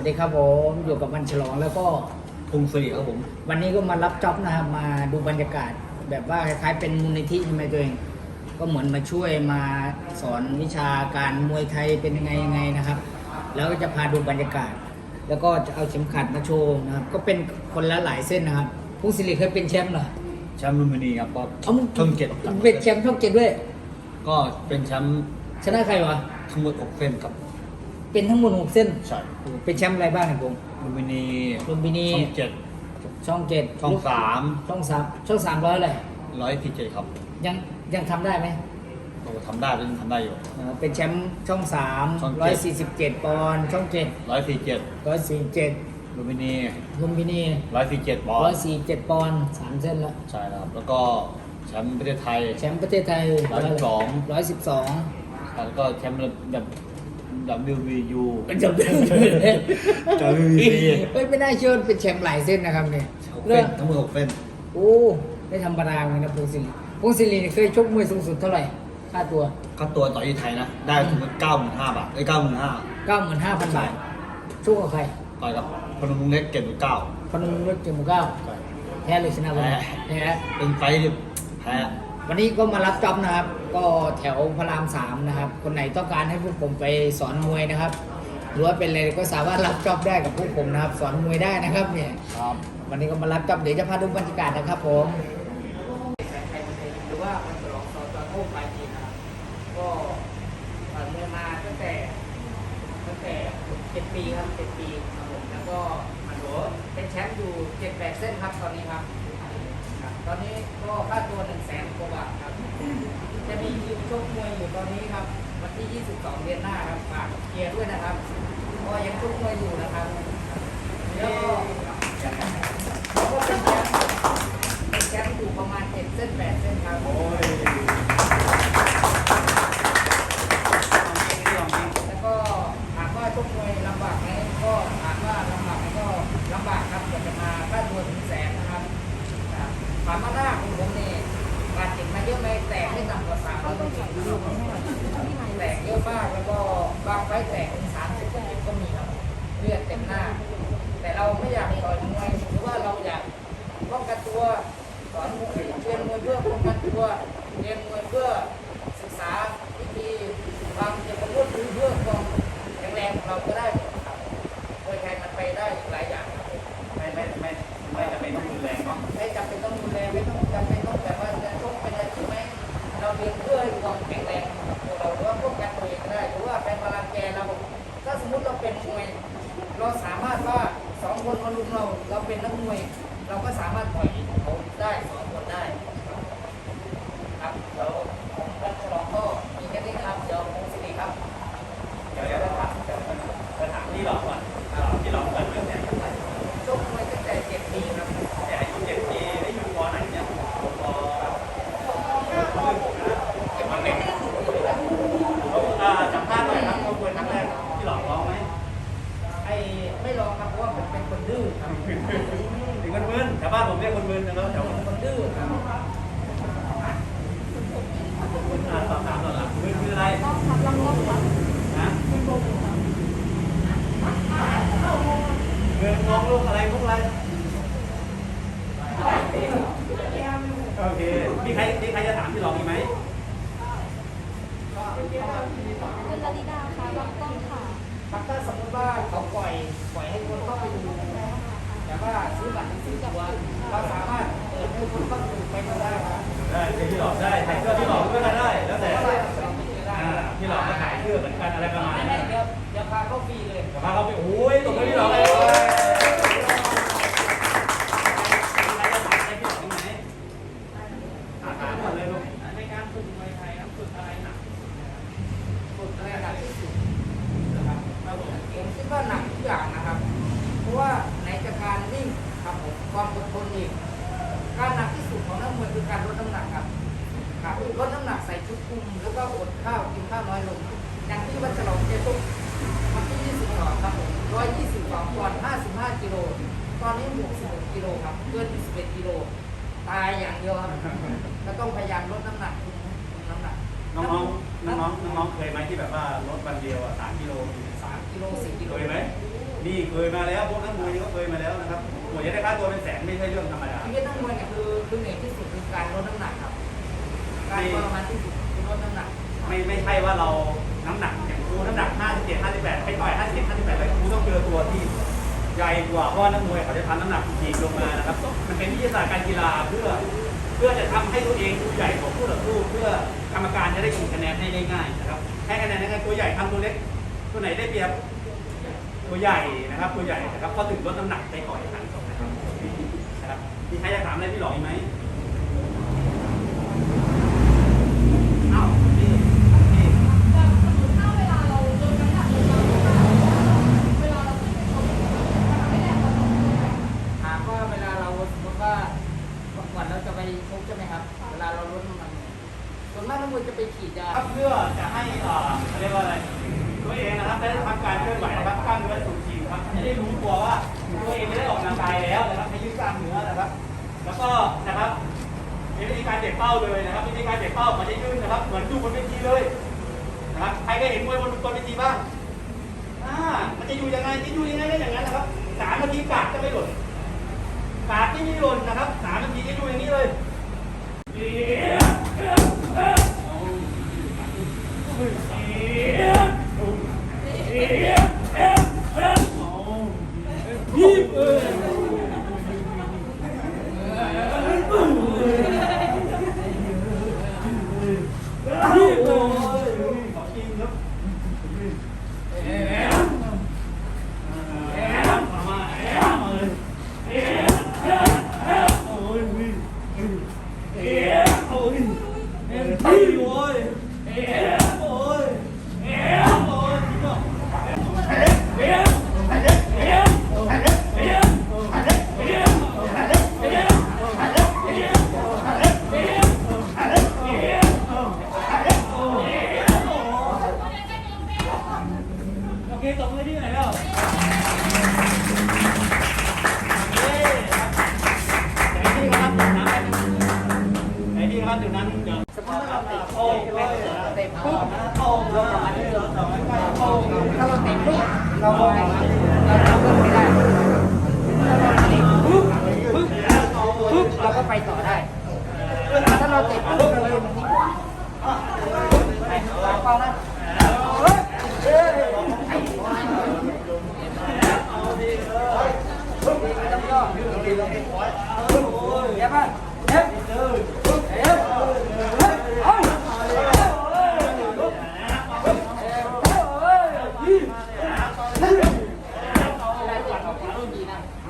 วัสดีครับผมอยู่กับวันฉลองแล้วก็พงศรีครับผม วันนี้ก็มารับจ็อบนะครับมาดูบรรยากาศ แบบว่าคล้ายๆเป็นมูลนิธิใช่ไหมตัวเอง ก็เหมือนมาช่วยมาสอนวิชาการมวยไทยเป็นยังไงยังไงนะครับ แล้วก็จะพาดูบรรยากาศ แล้วก็จะเอาเข็มขัดมาโชว์นะครับก็เป็นคนละหลายเส้นนะครับผู้สิริเคยเป็นแชมป์เหรอแชมป์ลุมพินีครับก็เอามึงช่องเจ็ดเป็นแชมป์ช่องเจ็ดด้วย ก็เป็นแชมป์ชนะใครวะทั้งหมดหกเส้นครับ เป็นทั้งหมดหกเส้นใช่เป็นแชมป์อะไรบ้างเนี่ยผมลุมพินีลุมพินีช่องเจ็ดช่องเจ็ดช่องสามช่องสามช่องสามร้อยเลยร้อยสี่เจ็ดครับ ยังยังทำได้ไหมโอ้ทำได้ก็ยังทำได้อยู่เอ่อเป็นแชมป์ช่องสามช่องเจ็ร้อยดสี่สิบเจ็ดปอนด์ช่องเจ็ดร้อยสี่เจ็ดร้อยสี่เจ็ดลุมพินีลุมพินีร้อยสี่เจ็ดบอร้อลยสี่เจ็ดปอนด์สามเส้นแล้วใช่แล้วครับ แล้วก็แชมป์ประเทศไทย แชมป์ประเทศไทยร้อยสิบสองร้อยสิบสองแล้วก็แชมป์แบบ WBU เป็นจำเป็น WBC เฮ้ยไม่น่าเชื่อว่าเป็นแชมป์หลายเส้นนะครับเนี่ยหกเรื่เส้อนงทั้งหมดหกเส้นโอ้ไม่ธรรมดาเลยนะพงศิริพงศิริเนี่ยเคยชกมวยสูงสุดเท่าไหร่ค่าตัวค่าตัวต่อยที่ไทยนะ ได้ถึงเก้าหมื่นห้าบาทไอ้เก้าหมื่นห้าเก้าหมื่นห้าพันบาทชกกับใครต่อยกับพนมรุ้งเล็กเจ็ดหมื่นเก้าพนมรุ้งเจ็ดหมู่เก้าแพ้เลยชนะไปแพ้แพ้เป็นไฟท์ที่แพ้วันนี้ก็มารับจ็อบนะครับ ก็แถวพระรามสามนะครับ คนไหนต้องการให้พวกผมไปสอนมวยนะครับหรือว่าเป็นอะไรก็สามารถรับจ็อบได้กับพวกผมนะครับ สอนมวยได้นะครับเนี่ยครับวันนี้ก็มารับจ็อบเดี๋ยวจะพาดูบรรยากาศนะครับผมหรือว่ามันฉลองสอจอโค้งปลายปีนะครับก็ผ่านมวยมาตั้งแต่ตั้งแต่เจ็ดปีครับเจ็ดปีครับผมแล้วก็มันโหเป็นแชมป์อยู่เจ็ดแปดเส้นครับตอนนี้ครับครับตอนนี้ก็ค่าตัวหนึ่งแสนกว่าบาทครับ จะมีคิวชกมวยอยู่ตอนนี้ครับ วันที่ 22 เดือนหน้าครับฝากเคลียร์ด้วยนะครับก็ยังชกมวยอยู่นะครับแล้วก็แล้วก็เป็นแชมป์เป็นแชมป์อยู่ประมาณ7เส้น8เส้นครับแล้วก็ถามว่าชกมวยลำบากไหมก็ถามว่าลำบากไหมก็ลำบากครับกว่าจะมาค่าตัวถึงแสนนะครับ ครับความมาหน้าของผมเนี่ยบาดเจ็บมาเยอะไหมแตกไม่ต่ำกว่าสามร้อยเจ็ดแตกเยอะมากแล้วก็บางไฟแตกถึงสามสิบเจ็ดก็มีครับเลือดเต็มหน้า แต่เราไม่อยากต่อยมวยหรือว่าเราอยากป้องกันตัวสอนมวยเรียนมวยเพื่อป้องกันตัวเรียนมวยเพื่อศึกษาวิธีวางเกี่ยวกับเรื่องเพื่อความแข็งแรงของเราก็ได้ครับมวยไทยมันไปได้อีกหลายอย่างครับ ไม่ไม่ไม่ไม่จะเป็นต้องรุนแรงเนาะ ไม่จำเป็นต้องดูแลไม่ต้องจำเป็นต้องแบบว่าจะชกเป็นอะไรใช่ไหมเราเรียนเพื่อให้ความแข็งแรงของตัวเราหรือว่าป้องกันตัวเองก็ได้หรือว่าเป็นพลังแกเราถ้าสมมติเราเป็นมวย เราสามารถว่าสองคนมาลุมเรา เราเป็นนักมวย เราก็สามารถต่อยเขาได้สองคนได้ครับเดี๋ยวผมรัชรองก็มีแค่นี้ครับเดี๋ยวคงสิริครับ เดี๋ยวเดี๋ยวถามเดี๋ยวจะถามที่หลอกก่อนที่หลอกเกิดเรื่องเนี่ย ชกมวยตั้งแต่เจ็ดปีครับ แต่อายุเจ็ดปีได้อยู่ปอไหนเนี่ยปอมันเด็กอ่าจำภาพหน่อยครับเขาควรครั้งแรกที่หลอกร้องไหม ไอ้ไม่ลองครับเพราะว่าผมเป็นคนดื้อครับ ถึงคนมึนชาวบ้านผมเรียกคนมึนนะครับแถว เป็นคนดื้อครับ อ่าสอบถามหน่อยละมึนคืออะไรนะ เงินงงลูกอะไรพวกอะไรโอเคมีใครมีใครจะถามที่หลอกอีกไหมคุณลลิดาค่ะบางต้นค่ะครับถ้าสมมติว่าเขาปล่อยปล่อยให้คนเข้าไปดูแต่ว่าซื้อบัตรซื้อตัวเราสามารถเปิดให้คนเข้าไปดูไปก็ได้ครับได้ที่หลอกได้ถ่ายเสื้อที่หลอกก็ได้แล้วแต่ก็ได้เราไปเจอได้อ่าที่หลอกก็ถ่ายเสื้อเหมือนกันอะไรประมาณไม่นี้ไม่เดี๋ยวเดี๋ยวพาเข้าฟรี เลยแต่พาเขาไปโอ้ยตกไปที่หลอกเลยถามหมดเลยลูก ในการฝึกมวยไทยครับฝึกอะไรหนักฝึกอะไรหนักที่สุดนะครับครับผมผมคิดว่าหนักทุกอย่างนะครับ เพราะว่าไหนจะการวิ่งครับผมความอดทนอีกการหนักที่สุดของนักมวยคือการลดน้ำหนักครับ ครับลดน้ำหนักใส่ชุดคุมแล้วก็อดข้าวกินข้าวน้อยลง อย่างที่วันฉลองเจตุกวันที่ 22 ครับผม 122ปอนด์55 กิโล ตอนนี้บวก16กิโลครับ เกิน11กิโล ตายอย่างเดียวครับก็ต้องพยายามลดน้ำหนักคุมคุมน้ำหนักน้องๆน้องๆน้องๆเคยไหมที่แบบว่าลดวันเดียวอะสามกิโล3กิโล4กิโลเคยไหมโนี่เคยมาแล้วพวกนักมวยนี่ก็เคยมาแล้วนะครับหมวยจะได้ค่าตัวเป็นแสนไม่ใช่เรื่องธรรมดาชีวิตนักมวยเนี่ยคือคือเหนื่อยที่สุดคือการลดน้ำหนักครับ การทรมานที่สุดคือลดน้ำหนัก ไม่ไม่ใช่ว่าเราน้ำหนักอย่างครูน้ำหนัก 57 58ไปต่อย 57 58ไปครูต้องเจอตัวที่ ใหญ่กว่าเพราะว่านักมวยเขาจะทำน้ำหนักฉีกลงมานะครับ มันเป็นวิทยาศาสตร์การกีฬาเพื่อ เพื่อจะทำให้ตัวเองดูใหญ่ของผู้ต่อสู้เพื่อกรรมการจะได้ขีดคะแนนให้ได้ง่ายนะครับให้คะแนนยังไงตัวใหญ่ทำตัวเล็ก ตัวไหนได้เปรียบตัวใหญ่นะครับ ตัวใหญ่นะครับก็ถึงลดน้ำหนักไปก่อนครั้งนะครับนะครับมีใครจะถามอะไรพี่หลอกอีกไหมอ้าวพี่พี่ ถามว่าเวลาเราสมมติว่าก่อนเราจะไปชกใช่ไหมครับ เวลาเราลดน้ำหนักเนี่ยส่ วนมากนักมวยจะไปขีดยาครับเพื่อจะให้เอ่อเขาเรียกว่าอะไร ตัวเองนะครับได้ทำการเคลื่อนไหวนะครับกล้ามเนื้อสูงฉีดครับจะได้รู้ตัวว่าตัวเองได้ออกกำลังกายแล้วนะครับให้ยืดกล้ามเนื้อนะครับ แล้วก็นะครับมีวิธีการเด็กเป้าเลยนะครับวิธีการเด็กเป้ามันจะยืดนะครับ เหมือนดูบนเวทีเลยนะครับใครเคยเห็นมวยบนบนเวทีบ้างอ่ามันจะอยู่ยังไงจะอยู่ยังไงก็อย่างนั้นนะครับสามนาทีกาดจะไม่หล่นกาดไม่มีหล่นนะครับสามนาทีจะอยู่อย่างนี้เลย เราเราเราเลิกไม่ได้ถ้าเราเตะปุ๊บปุ๊บปุ๊บเราก็ไปต่อได้ ถ้าเราเตะปุ๊บเรายืนตรงนี้ไปวางเป้านะเฮ้ยเฮ้ยไม่ต้องย่อเดี๋ยวป่ะเฮ้ย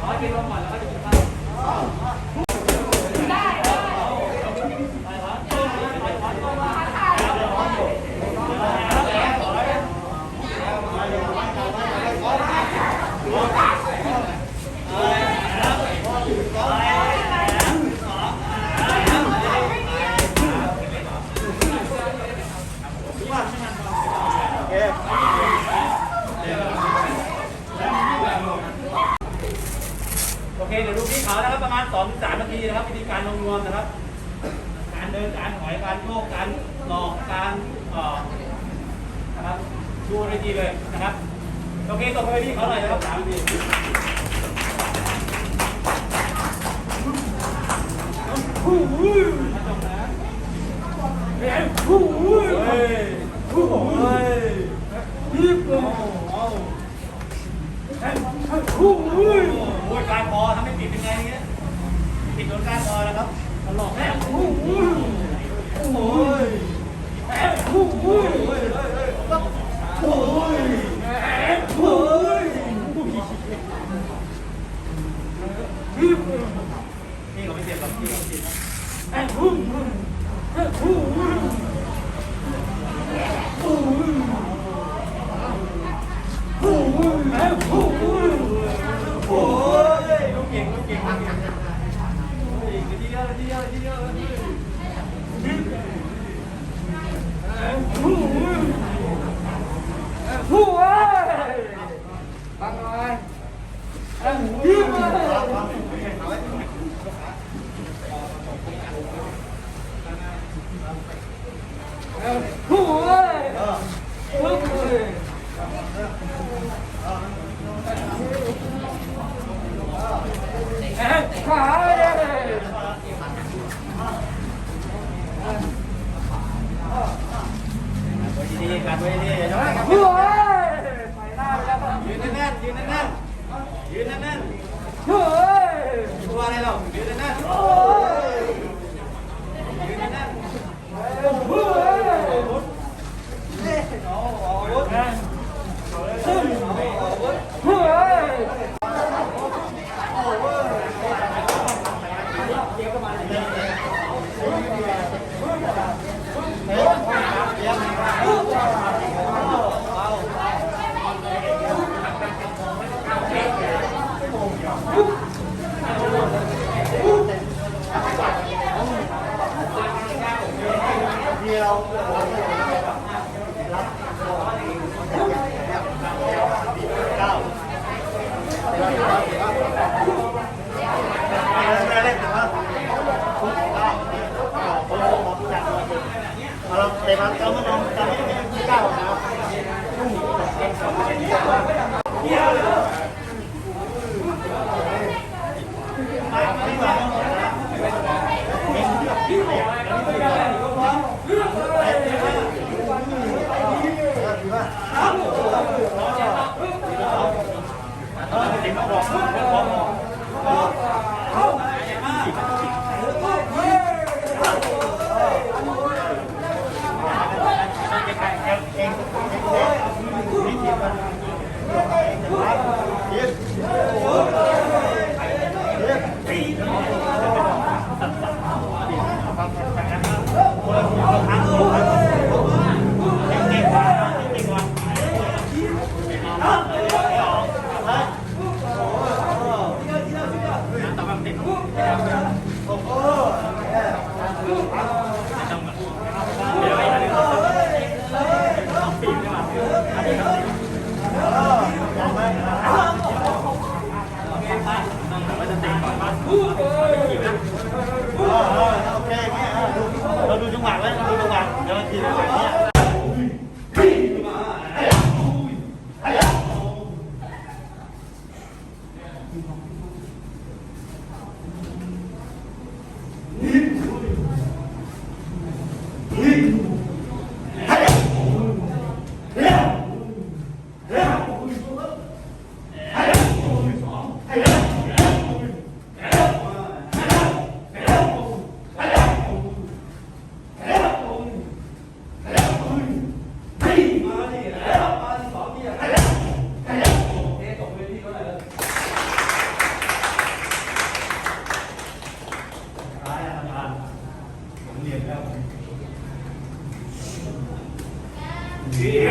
ขอกินลมก่อนแล้วก็จะกินข้าวโอเค เดี๋ยวดูพี่เขานะครับ ป ระมาณ2-3นาทีนะครับวิธีการลงนวมนะครับ การเดินการถอยการโยกการหลอกการเอ่อนะครับดูในทีเลยนะครับโอเคตบไปที่เขาหน่อยนะครับสามทีเฮ้ยฮู้เฮ้ยฮู้เฮ้ยยิบโอ้โหเฮ้ยฮู้เฮ้ยโอ้ยการคอทำให้ติดยังไงเงี้ยติดโดนการคอแล้วครับ หลอกแม่ฮู้โอ้ยแม่ฮู้เฮ้ยเฮ้ยเฮ้ยเฮ้ยโอ้ยแม่โอ้ยนี่เขาไม่เจ็บหรอกนี่เขาเจ็บแม่ฮู้แม่ฮู้โอ้ยลูกเก่งลูกเก่งลูกเก่งเฮ้ยทีเดียวทีเดียวทีเดียวผู้เอ้ย ฟังหน่อย ยิ้มเลย ผู้เอ้ยลูกเอ้ยขาเลยดีๆกันไว้ดีๆผู้เอ้ยไปหน้าไปแล้วยืนแน่นๆยืนแน่นๆยืนแน่นๆผู้เอ้ยกลัวอะไรหรอกยืนแน่นๆโอ้ยยืนแน่นๆผู้เอ้ย เอ เ